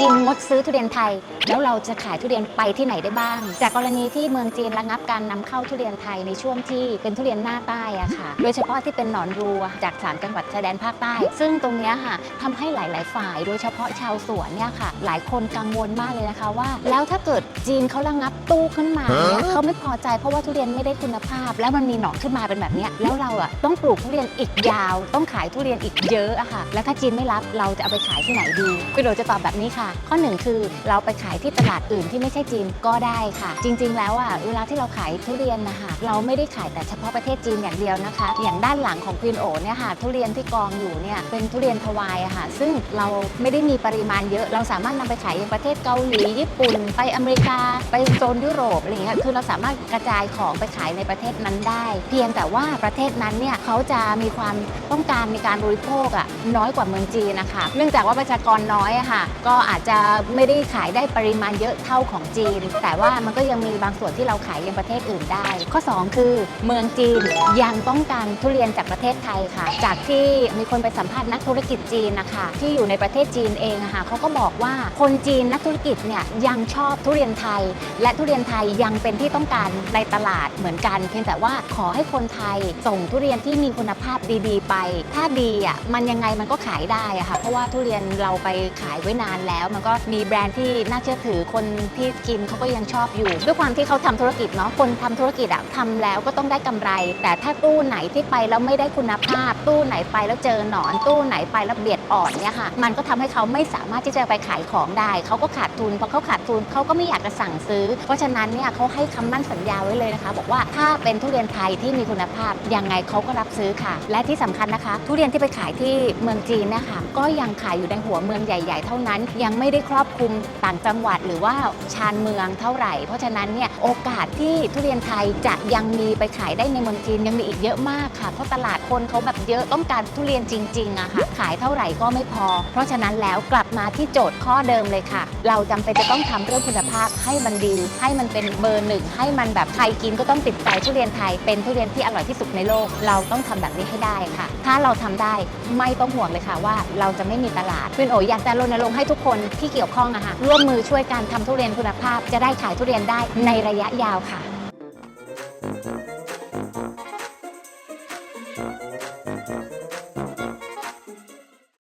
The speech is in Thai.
จีนงดซื้อทุเรียนไทย แล้วเราจะขายทุเรียนไปที่ไหนได้บ้าง จากกรณีที่เมืองจีนระงับการนำเข้าทุเรียนไทยในช่วงที่เป็นทุเรียนหน้าใต้อะค่ะ โดยเฉพาะที่เป็นหนอนรูอะจากสามจังหวัดชายแดนภาคใต้ ซึ่งตรงเนี้ยค่ะทำให้หลาย ๆ ฝ่าย โดยเฉพาะชาวสวนเนี่ยค่ะ หลายคนกังวลมากเลยนะคะว่า แล้วถ้าเกิดจีนเขาระงับตู้ขึ้นมาเนี่ยเขาไม่พอใจเพราะว่าทุเรียนไม่ได้คุณภาพ แล้วมันมีหนอนขึ้นมาเป็นแบบเนี้ยแล้วเราอะต้องปลูกทุเรียนอีกยาว ต้องขายทุเรียนอีกเยอะอะค่ะ แล้วถ้าจีนไม่รับเราจะเอาไปขายที่ไหนดีคุณโดจะตอบแบบนี้ค่ะข้อหนึ่งคือเราไปขายที่ตลาดอื่นที่ไม่ใช่จีนก็ได้ค่ะ จริง ๆ แล้วอะเวลาที่เราขายทุเรียนนะคะเราไม่ได้ขายแต่เฉพาะประเทศจีนอย่างเดียวนะคะ อย่างด้านหลังของควีนโอเนี่ยค่ะทุเรียนที่กองอยู่เนี่ยเป็นทุเรียนทวายอะค่ะ ซึ่งเราไม่ได้มีปริมาณเยอะ เราสามารถนำไปขายยังประเทศเกาหลีญี่ปุ่น ไปอเมริกา ไปโซนยุโรปอะไรเงี้ยคือเราสามารถกระจายของไปขายในประเทศนั้นได้ เพียงแต่ว่าประเทศนั้นเนี่ยเขาจะมีความต้องการในการบริโภคอะน้อยกว่าเมืองจีนนะคะเนื่องจากว่าประชากรน้อยอะค่ะ ก็อาจจะไม่ได้ขายได้ปริมาณเยอะเท่าของจีน แต่ว่ามันก็ยังมีบางส่วนที่เราขายยังประเทศอื่นได้ ข้อ 2 คือเมืองจีนยังต้องการทุเรียนจากประเทศไทยค่ะ จากที่มีคนไปสัมภาษณ์นักธุรกิจจีนนะคะ ที่อยู่ในประเทศจีนเองะค่ะเขาก็บอกว่าคนจีนนักธุรกิจเนี่ยยังชอบทุเรียนไทย และทุเรียนไทยยังเป็นที่ต้องการในตลาดเหมือนกัน เพียงแต่ว่าขอให้คนไทยส่งทุเรียนที่มีคุณภาพดีๆ ไป ถ้าดีอะมันยังไงมันก็ขายได้อะค่ะเพราะว่าทุเรียนเราไปขายไว้นานแล้วมันก็มีแบรนด์ที่น่าเชื่อถือคนที่กินเขาก็ยังชอบอยู่ ด้วยความที่เขาทำธุรกิจเนาะคนทำธุรกิจอะทำแล้วก็ต้องได้กำไร แต่ถ้าตู้ไหนที่ไปแล้วไม่ได้คุณภาพ ตู้ไหนไปแล้วเจอหนอน ตู้ไหนไปแล้วเบียดอ่อนเนี่ยค่ะมันก็ทำให้เขาไม่สามารถที่จะไปขายของได้เขาก็ขาดทุนพอเขาขาดทุนเขาก็ไม่อยากจะสั่งซื้อ เพราะฉะนั้นเนี่ยเขาให้คำมั่นสัญญาไว้เลยนะคะ บอกว่าถ้าเป็นทุเรียนไทยที่มีคุณภาพยังไงเขาก็รับซื้อค่ะ และที่สำคัญนะคะ ทุเรียนที่ไปขายที่เมืองจีนนะคะก็ยังขายอยู่ในหัวเมืองใหญ่ ๆ เท่านั้นยังไม่ได้ครอบคลุมต่างจังหวัดหรือว่าชานเมืองเท่าไหร่ เพราะฉะนั้นเนี่ยโอกาสที่ทุเรียนไทยจะยังมีไปขายได้ในเมืองจีนยังมีอีกเยอะมากค่ะ เพราะตลาดคนเขาแบบเยอะต้องการทุเรียนจริงๆอะค่ะขายเท่าไหร่ก็ไม่พอ เพราะฉะนั้นแล้วกลับมาที่โจทย์ข้อเดิมเลยค่ะ เราจำเป็นจะต้องทำเรื่องคุณภาพให้มันดี ให้มันเป็นเบอร์หนึ่งให้มันแบบใครกินก็ต้องติดใจทุเรียนไทยเป็นทุเรียนที่อร่อยที่สุดในโลก เราต้องทำแบบนี้ให้ได้ค่ะ ถ้าเราทำได้ไม่ต้องห่วงเลยค่ะว่า เราจะไม่มีตลาดคุณโออยากจะรณรงค์ให้ทุกคนคนที่เกี่ยวข้องอะค่ะร่วมมือช่วยกันทำทุเรียนคุณภาพ จะได้ขายทุเรียนได้ในระยะยาวค่ะ